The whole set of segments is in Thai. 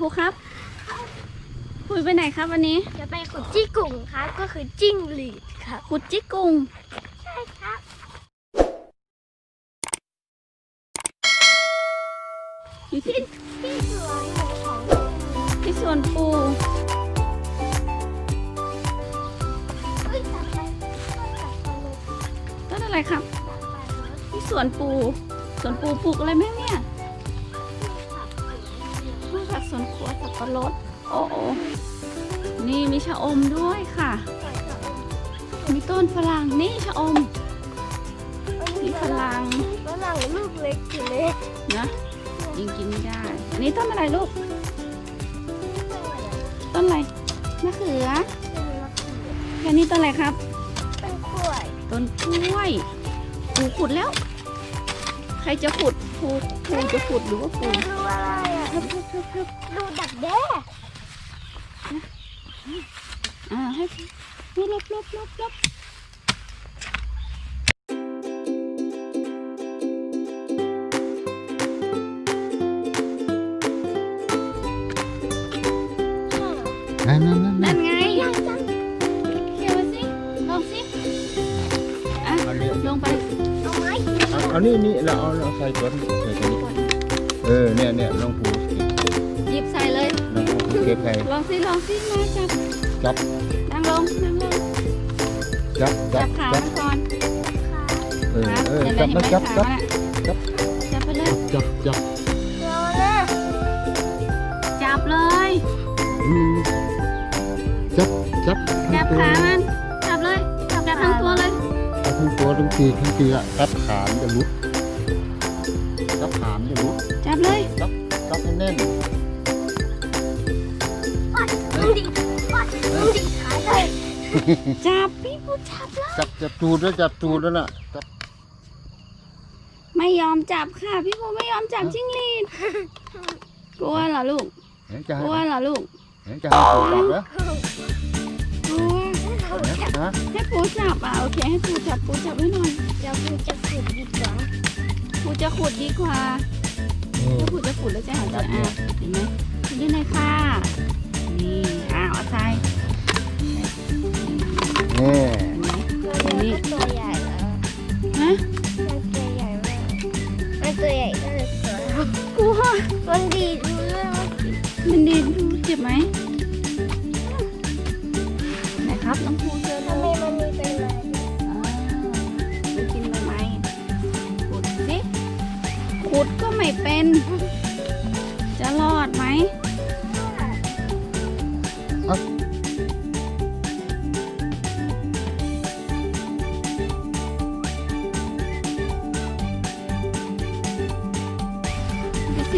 ภูครับภูไปไหนครับวันนี้จะไปขุดจี้กุ่งครับ ก็คือจิ้งหรีดครับขุดจิกกุงใช่ครับอยู่ที่ที่สวนของที่สวนปูเฮ้ยตัดไปตัดไปเลยต้นอะไรครับตัดไปเลยที่สวนปูสวนปูปลูกอะไรไหมเนี่ยนอกจาก สวนครัวสับปะรดโอ้โอนี่มีชะอมด้วยค่ะ มีต้นฝรั่งนี่ชะอมมีฝรั่งฝรั่งลูกเล็กอยู่เลยนะยิงกินไม่ได้อันนี้ต้นอะไรลูก ต้นอะไรมะเขือแค่นี้ต้นอะไรครับเป็นกล้วย ต้นกล้วยปูขุดแล้ว ใครจะขุดปูปูจะขุดหรือว่าปู ดูดักแด้อ่าให้ลบลบลบลบลบใช่เหรอนั่นนั่นนั่นไงยังจังเขียวสิลองสิอะเอาลงไปเอาไหมเอาเอานี่นี่เราเอาเอาใส่ตัวใส่ตัวนี้เออเนี่ยเนี่ยลองผู ยิบใส่เลยลองผูเก็บใส่ลองสิลองสิมาจับจับนั่งลงนั่งลงจับจัจับบขาจับมันก่อนเออครับเออเดี๋ยวจับเรามาจะจับไม่จับขามันอะจับไปเลยจับจับเดี๋ยวนะจับเลยอืมจับจับจับขามันจับเลยจับทั้งตัวเลยจับทั้งตัวทั้งปีกทั้งปีกอะจับขามจะลุด จับพี่ผู้จับเลยจับจับตูดแล้วจับตูดแล้วน่ะจับไม่ยอมจับค่ะ พี่ผู้ไม่ยอมจับจิ้งหรีดกลัวเหรอลูกเห็นจะกให้ลัวเหรอลูกเห็นจะให้ปูจับแล้วกลัวนะให้ปูจับอะโอเคให้ปูจับปูจับไว้หน่อยเดี๋ยวคุณจะขุดดีกว่าปูจะขุดดีกว่าเออถ้าปูจะขุดแล้วจะหาตัวอะเห็นไหมขุดได้เลยค่ะนี่อ้าวเอาใส่ นี่นไหมตัวนี้ตัวใหญ่แล้วฮะมันตัวใหญ่มากมันตัวใหญ่ก็เลยสวยกลัวมันดีดูเรื่องมันดีดูเจ็บไหมไหนครับน้องปูเจอทำเลไมมันมีเป็นไรอ่าไปกินใบไม้ขุดสิขุดก็ไม่เป็น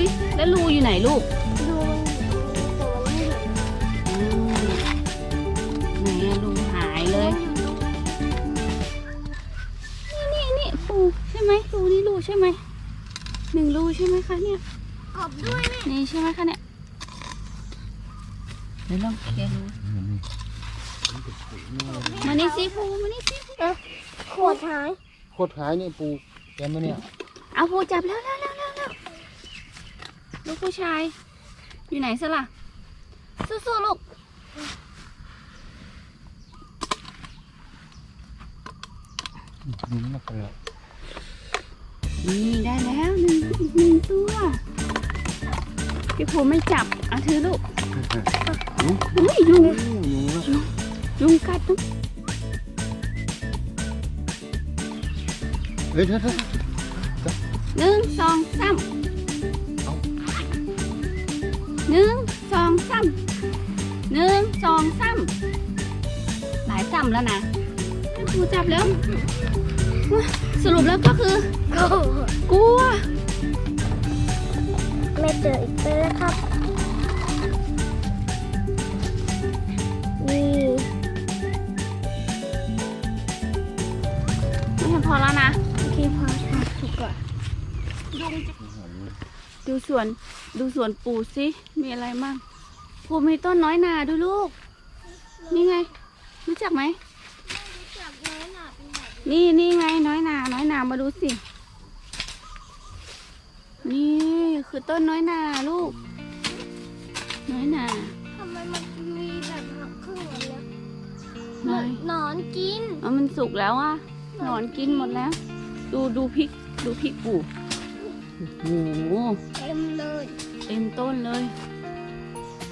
สิแล้วรูอยู่ไหนลูกดูมันอยู่ตรงนี้แต่มันไม่เห็นอืมไหนอะรูหายเลยนี่นี่นี่ปูใช่ไหมรูนี่รูใช่ไหมหนึ่งรูใช่ไหมคะเนี่ย กบด้วยแม่นี่ใช่ไหมคะเนี่ย เดี๋ยวลองเคลียร์รูมานี่สิปูมานี่สิขวดหาย โคตรหายนี่ปูแกมเนี่ย เอาปูจับแล้วแล้วแล้วแล้วแล้วลูกผู้ชาย อยู่ไหนซะล่ะ สู้ๆลูก นี่มันเป็นอะไรนี่ได้แล้วหนึ่งอีกหนึ่งตัว พี่ภูไม่จับเอาถือลูกยุงอุ้ยยุงยุงนะยุงกัดลูกเฮ้ยเดี๋ยวเดี๋ยวหนึ่งสองสามเอา หนึ่งสองสามหนึ่งสองสามหลายซ้ำแล้วนะพี่ภูจับแล้วว้าสรุปแล้วก็คือโอ้กลัวไม่เจออีกแล้วครับนี่ไม่เห็นพอแล้วนะ โอเคพอพอถูกก่อน ดูสวนดูสวนปูสิ มีอะไรมั่งปูมีต้นน้อยนาดูลูก นี่ไง รู้จักไหมจากน้อยหนาเป็นแบบนี่นี่ไงน้อยนา น้อยนามาดูสิ นี่คือต้นน้อยนาลูกค่ะทำไมมันมีแบบหักครึ่งแบบเนี้ยไหนหนอนกิน อ๋อมันสุกแล้วอะหนอนกินหมดแล้ว ดูดูพริกดูพริกปู่ โอ้โหเต็มเลย เต็มต้นเลย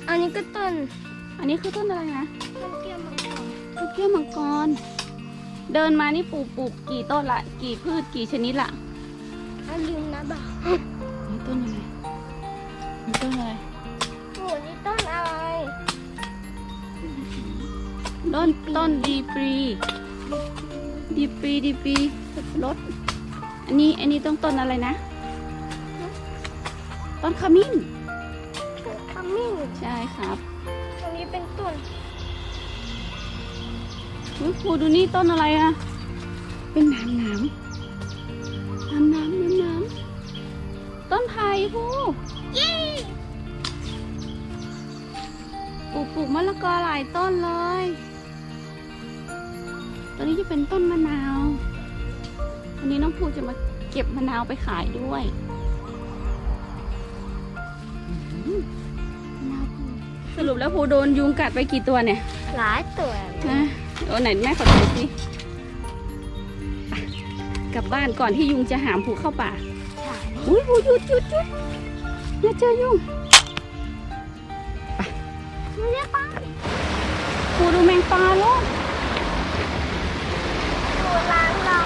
อันนี้ก็ต้น อันนี้คือต้นอะไรนะ ต้นเกี้ยวมังกร ต้นแก้วมังกร เดินมานี่ปลูกปลูกกี่ต้นละ กี่พืชกี่ชนิดละอันลืมนะบ่าวนี่ต้นอะไรนี่ต้นอะไรโหนี่ต้นอะไร ต้นต้นดีปรี ดีปรีดีปรีสับปะรดอันนี้อันนี้ต้องต้นอะไรนะ ต้นขมิ้นต้นขมิ้นใช่ครับ ตรงนี้เป็นต้นอุ๊ยครูดูนี่ต้นอะไรอะเป็นน้ำน้ำน้ำน้ำน้ำน้ำต้นไผ่ครูเย้ปลูกปลูกมะละกอหลายต้นเลยตัวนี้จะเป็นต้นมะนาว วันนี้น้องภูจะมาเก็บมะนาวไปขายด้วย สรุปแล้วภูโดนยุงกัดไปกี่ตัวเนี่ยหลายตัวนะโอ้ไหนแม่ขอดูสิไปกลับบ้านก่อนที่ยุงจะหามภูเข้าป่า อุ้ยภูหยุดหยุดหยุดอย่าเจอยุงเรียกป้าภูดูแมงปลาลูกตัวล้างเรา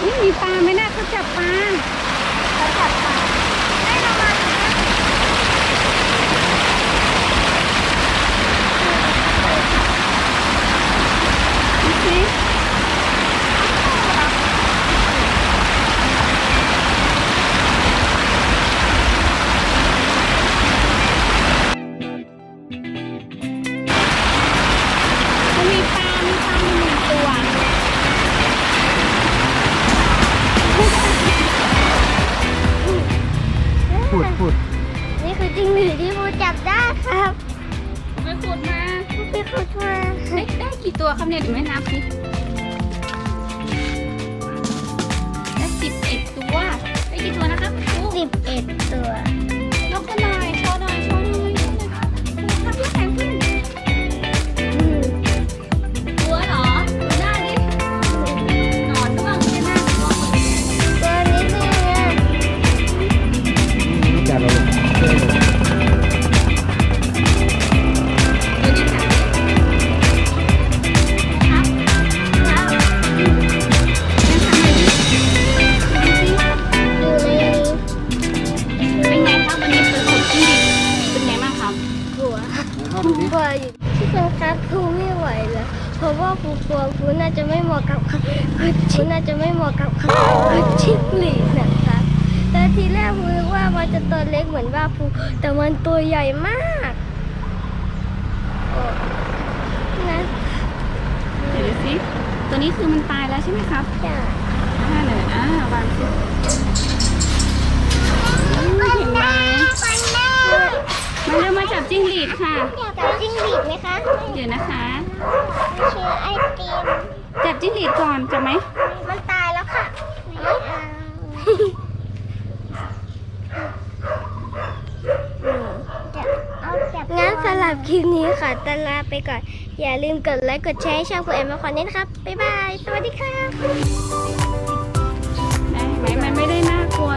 อุ้ยมีปลาไหมนะเขาจับปลาเขา พูดพูดนี่คือจิ้งหรีดที่พูจับได้ครับไปขุดมาไปขุดมาได้ได้กี่ตัวครับเนี่ยเดี๋ยวแม่นับสิได้สิบเอ็ดตัว ได้กี่ตัวนะครับครูสิบเอ็ดตัว เพราะว่าครูกลัวครูน่าจะไม่เหมาะกับคำครูน่าจะไม่เหมาะกับคำจิ้งหรีดนะครับแต่ทีแรกครูนึกว่ามันจะตัวเล็กเหมือนว่าครูแต่มันตัวใหญ่มากโอ้นะเดี๋ยวดูสิตัวนี้คือมันตายแล้วใช่ไหมครับจ้ะอ่าไหนอ่าวางสิอืมเห็นไหมปันแมาเร็วมาจับจิ้งหรีดค่ะ จับจิ้งหรีดไหมคะเดี๋ยวนะคะ ชื่อไอติมจับจิ้งหรีดก่อนจับไหมมันตายแล้วค่ะงั้นสำหรับคลิปนี้ขอตลาไปก่อน อย่าลืมกดไลค์กดแชร์ให้ช่องคุณเอมมาคอนเน้นครับ บ๊ายบาย สวัสดีค่ะไม่ไม่ไม่ได้น่ากลัว